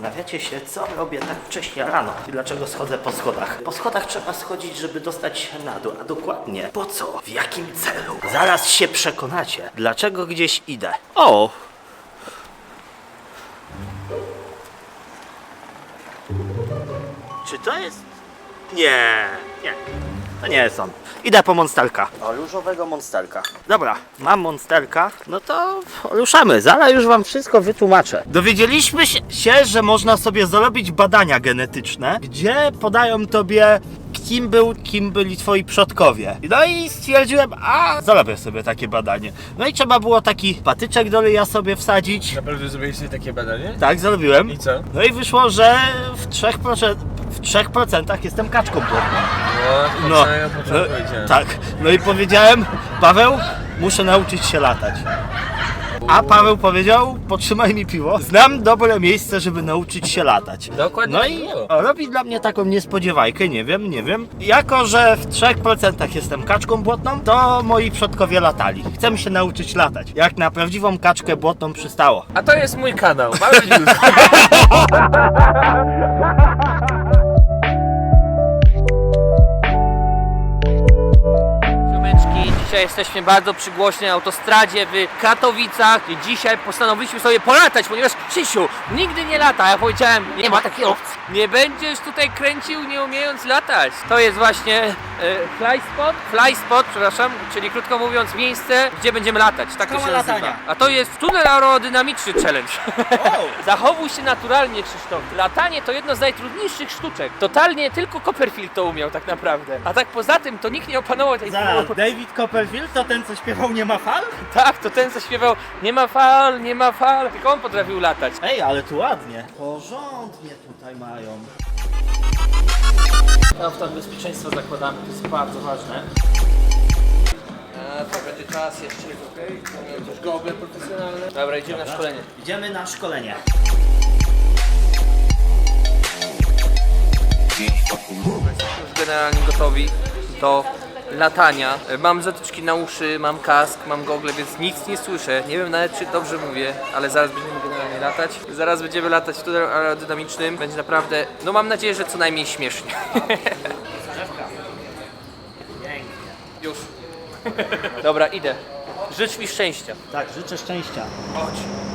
Zastanawiacie się, co robię tak wcześnie rano i dlaczego schodzę po schodach. Po schodach trzeba schodzić, żeby dostać się na dół, a dokładnie po co, w jakim celu. Zaraz się przekonacie, dlaczego gdzieś idę. O! Czy to jest... Nie, nie. To nie jest on. Idę po monsterka. O, różowego monsterka. Dobra, mam monsterka, no to ruszamy. Zaraz już wam wszystko wytłumaczę. Dowiedzieliśmy się- że można sobie zrobić badania genetyczne, gdzie podają tobie kim był, kim byli twoi przodkowie. No i stwierdziłem, a zrobię sobie takie badanie. No i trzeba było taki patyczek do ryja sobie wsadzić. Naprawdę zrobiliście takie badanie? Tak, zrobiłem. I co? No i wyszło, że w 3%, w 3% jestem kaczką płotną. No, No, no tak. No i powiedziałem, Paweł, muszę nauczyć się latać. A Paweł powiedział, potrzymaj mi piwo. Znam dobre miejsce, żeby nauczyć się latać. Dokładnie No tak i robi dla mnie taką niespodziewajkę, nie wiem, nie wiem. Jako, że w 3% jestem kaczką błotną, to moi przodkowie latali. Chcę się nauczyć latać. Jak na prawdziwą kaczkę błotną przystało. A to jest mój kanał, Mały jesteśmy bardzo przy głośnej autostradzie w Katowicach i dzisiaj postanowiliśmy sobie polatać, ponieważ Krzysiu nigdy nie lata. Ja powiedziałem, nie ma takiej opcji. Nie będziesz tutaj kręcił nie umiejąc latać. To jest właśnie e, fly spot, fly spot, przepraszam, czyli krótko mówiąc miejsce, gdzie będziemy latać. Tak to Koło się nazywa. latania. A to jest tunel aerodynamiczny challenge. Zachowuj się naturalnie, Krzysztof. Latanie to jedno z najtrudniejszych sztuczek. Totalnie tylko Copperfield to umiał tak naprawdę. A tak poza tym to nikt nie opanował tej Zaraz, David Copperfield to ten, co śpiewał Nie ma fal? Tak, to ten co śpiewał Nie ma fal, nie ma fal. Tylko on potrafił latać. Ej, ale tu ładnie. Porządnie tutaj mają. Prawda bezpieczeństwa zakładamy, to jest bardzo ważne. A, to będzie czas jeszcze, okej? Okay? Też gogle profesjonalne. Dobra, idziemy na szkolenie. Idziemy na szkolenie. Już generalnie gotowi do latania. Mam zatyczki na uszy, mam kask, mam gogle, więc nic nie słyszę. Nie wiem nawet czy dobrze mówię, ale zaraz będziemy generalnie latać. Zaraz będziemy latać w tunelu aerodynamicznym. Będzie naprawdę, no mam nadzieję, że co najmniej śmiesznie. Już. Dobra, idę. Życz mi szczęścia. Tak, życzę szczęścia. Chodź.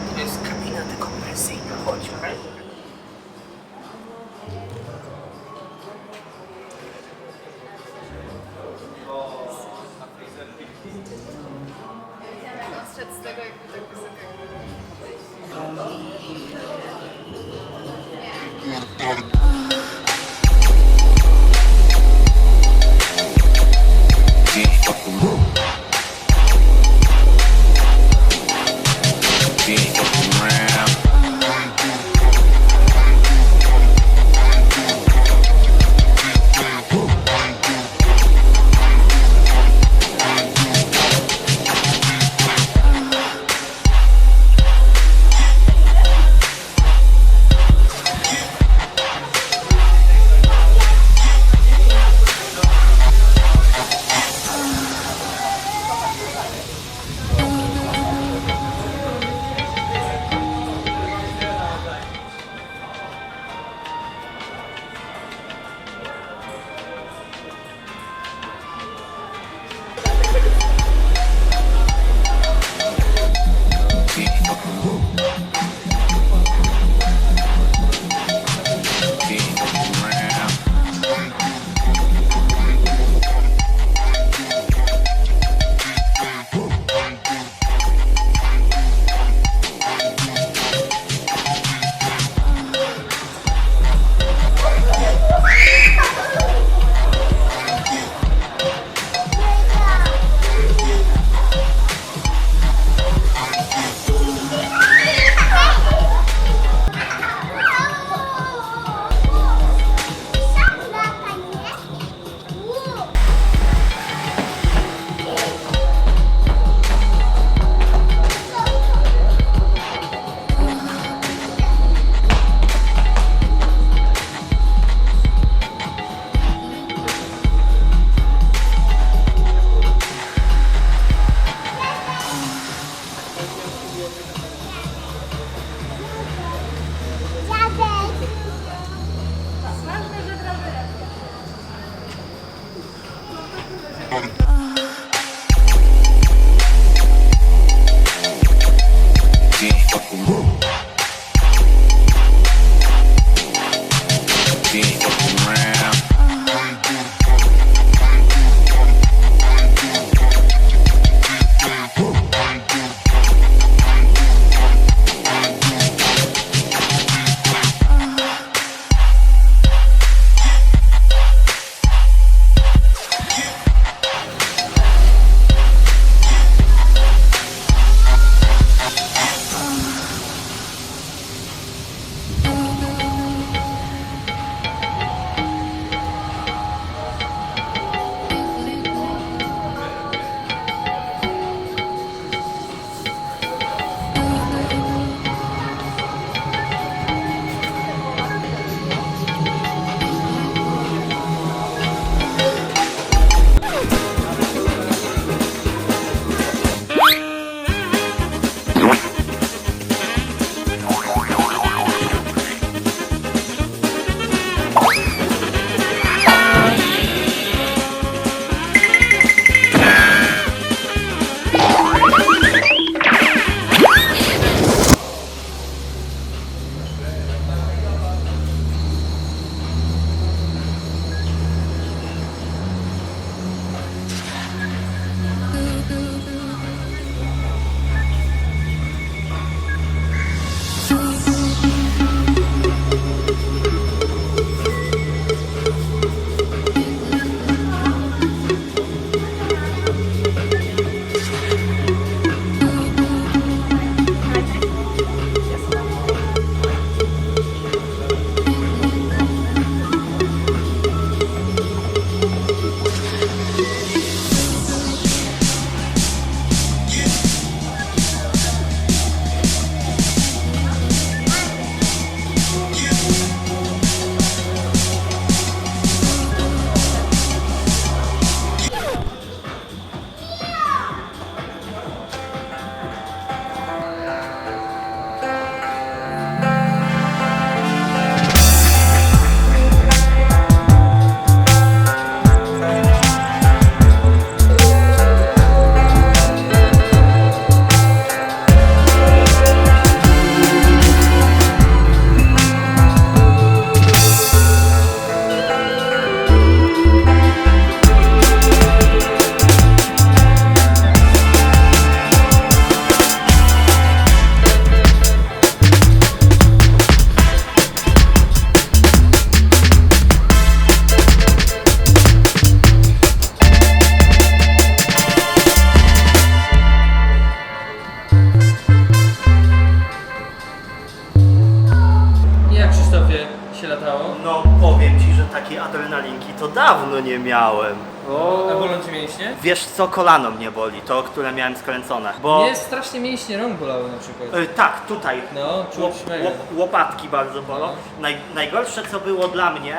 To dawno nie miałem. O, a bolą cię mięśnie? Wiesz co, kolano mnie boli, to, które miałem skręcone. Bo Mnie strasznie mięśnie rąk bolały na przykład. y, tak, tutaj No, czuć łop, mega. łop, łopatki bardzo bolą. No. Naj, najgorsze co było dla mnie,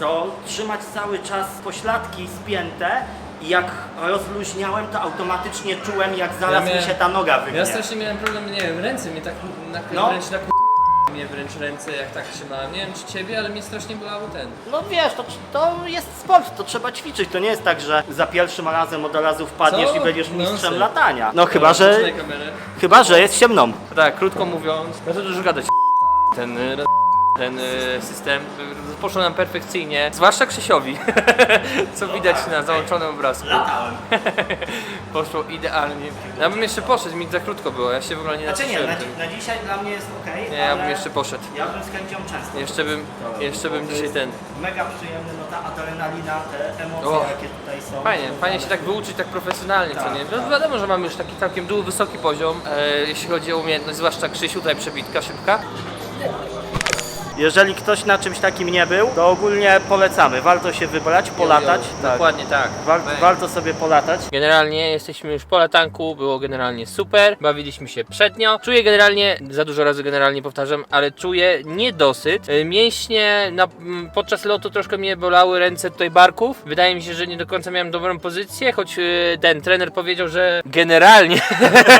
to trzymać cały czas pośladki spięte i jak rozluźniałem, to automatycznie czułem jak zaraz miałem- mi się ta noga wygnie. Ja strasznie miałem problem, nie wiem, ręce mnie tak na, No. wręcz tak mnie wręcz ręce jak tak trzymałem. Nie wiem czy ciebie, ale mnie strasznie bolało ten. No wiesz, to, to jest sport, to trzeba ćwiczyć. To nie jest tak, że za pierwszym razem od razu wpadniesz Co? i będziesz No, mistrzem latania. No chyba, że kamerę. chyba, że jest ciemną. Tak, krótko mówiąc, no to dużo gadać. Ten, y, ten y, system y, poszło nam perfekcyjnie, zwłaszcza Krzysiowi, co widać na załączonym obrazku. Poszło idealnie. Ja bym jeszcze poszedł, mi za krótko było, ja się w ogóle nie Znaczy nie, na, na dzisiaj dla mnie jest ok. Nie, ja bym jeszcze poszedł. Ja bym z chęcią często. Jeszcze bym, jeszcze bym dzisiaj ten... Mega przyjemny, no ta adrenalina, te emocje, O. jakie tutaj są. Fajnie, fajnie się tak wyuczyć tak profesjonalnie, co Tak, nie? No wiadomo, że mamy już taki całkiem dół, wysoki poziom, e, jeśli chodzi o umiejętność, zwłaszcza Krzysiu, tutaj przebitka szybka. Jeżeli ktoś na czymś takim nie był, to ogólnie polecamy. Warto się wybrać, polatać. Tak. Dokładnie tak. War, warto sobie polatać. Generalnie jesteśmy już po latanku, było generalnie super, bawiliśmy się przednio. Czuję generalnie, za dużo razy generalnie powtarzam, ale czuję niedosyt. E, Mięśnie na, m, podczas lotu troszkę mnie bolały ręce tutaj barków. Wydaje mi się, że nie do końca miałem dobrą pozycję, choć e, ten trener powiedział, że generalnie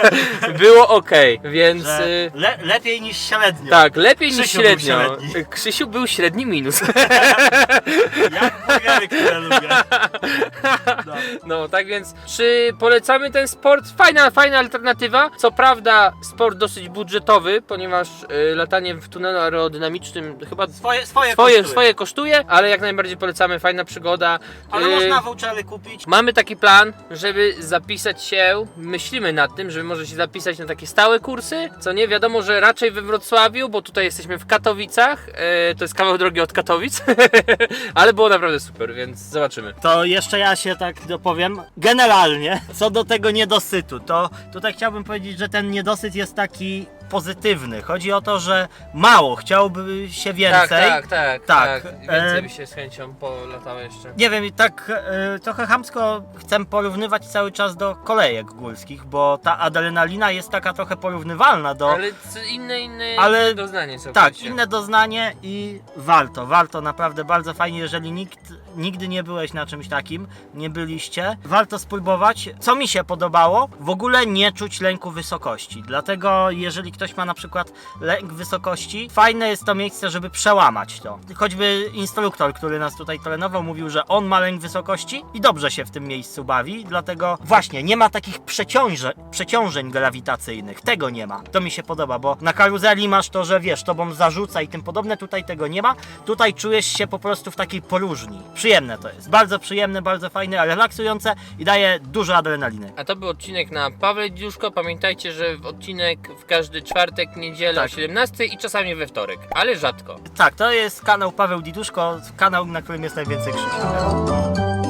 było ok, więc... Że e, le, lepiej niż średnio. Tak, lepiej niż Krzysiu był średnio. średni. Krzysiu był średni minus. Jak burgery, które lubię. No, tak więc, czy polecamy ten sport? Fajna, fajna alternatywa. Co prawda, sport dosyć budżetowy, ponieważ y, latanie w tunelu aerodynamicznym chyba Swoje, swoje, swoje, kosztuje. swoje kosztuje, ale jak najbardziej polecamy, fajna przygoda. Ale Y, można vouchery kupić. Mamy taki plan, żeby zapisać się, myślimy nad tym, żeby może się zapisać na takie stałe kursy, co nie wiadomo, że raczej we Wrocławiu, bo tutaj jesteśmy w Katowicach, e, to jest kawał drogi od Katowic, ale było naprawdę super, więc zobaczymy. To jeszcze ja się tak dopowiem. Generalnie, co do tego niedosytu, to tutaj chciałbym powiedzieć, że ten niedosyt jest taki pozytywny. Chodzi o to, że mało, chciałby się więcej. Tak, tak, tak, Tak, tak. Więcej e, by się z chęcią polatało jeszcze. Nie wiem, i tak e, trochę chamsko chcę porównywać cały czas do kolejek górskich, bo ta adrenalina jest taka trochę porównywalna do... Ale inne, inne, Ale- doznanie są. Tak, inne doznanie i warto, warto, naprawdę bardzo fajnie, jeżeli nikt, nigdy nie byłeś na czymś takim, nie byliście, warto spróbować. Co mi się podobało, w ogóle nie czuć lęku wysokości, dlatego jeżeli ktoś ma na przykład lęk wysokości, fajne jest to miejsce, żeby przełamać to. Choćby instruktor, który nas tutaj trenował, mówił, że on ma lęk wysokości i dobrze się w tym miejscu bawi, dlatego właśnie nie ma takich przeciąże, przeciążeń grawitacyjnych, tego nie ma. To mi się podoba, bo na karuzeli masz to, że wiesz, tobą zarzuca i tym podobne, tutaj tego nie ma. Tutaj czujesz się po prostu w takiej poróżni. Przyjemne to jest, bardzo przyjemne, bardzo fajne, relaksujące i daje dużo adrenaliny. A to był odcinek na Pawle Dziuszko. Pamiętajcie, że w odcinek w każdy czwartek, niedzielę Tak. o 17 i czasami we wtorek, ale rzadko. Tak, to jest kanał Paweł Diduszko, kanał, na którym jest najwięcej krzyżów.